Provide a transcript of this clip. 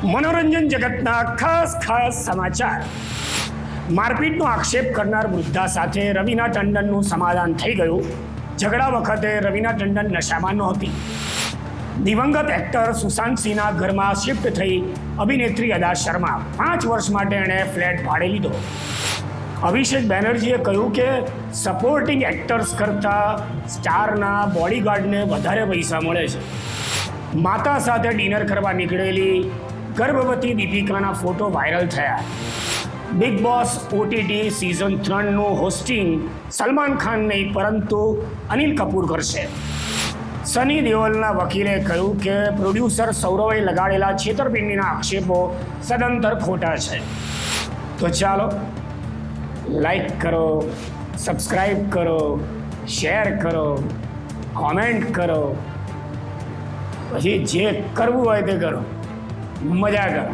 મનોરંજન જગતના ખાસ ખાસ સમાચાર. મારપીટનો આક્ષેપ કરનાર વૃદ્ધા સાથે રવિના ટંડનનું સમાધાન થઈ ગયું. ઝઘડા વખતે રવિના ટંડન નશામાં નહોતી. દિવંગત એક્ટર સુશાંત સિંહના ઘરમાં શિફ્ટ થઈ અભિનેત્રી અદા શર્મા પાંચ વર્ષ માટે એણે ફ્લેટ ભાડે લીધો. અભિષેક બેનર્જીએ કહ્યું કે સપોર્ટિંગ એક્ટર્સ કરતાં સ્ટારના બોડીગાર્ડને વધારે પૈસા મળે છે. માતા સાથે ડિનર કરવા નીકળેલી ગર્ભવતી દીપિકાના ફોટો વાયરલ થયા. બિગ બોસ ઓટીટી સિઝન ત્રણનું હોસ્ટિંગ સલમાન ખાન નહીં, પરંતુ અનિલ કપૂર કરશે. સની દેઓલના વકીલે કહ્યું કે પ્રોડ્યુસર સૌરવે લગાડેલા છેતરપિંડીના આક્ષેપો સદંતર ખોટા છે. તો ચાલો લાઈક કરો સબસ્ક્રાઈબ કરો શેર કરો કોમેન્ટ કરો. પછી જે કરવું હોય તે કરો. મજા કરો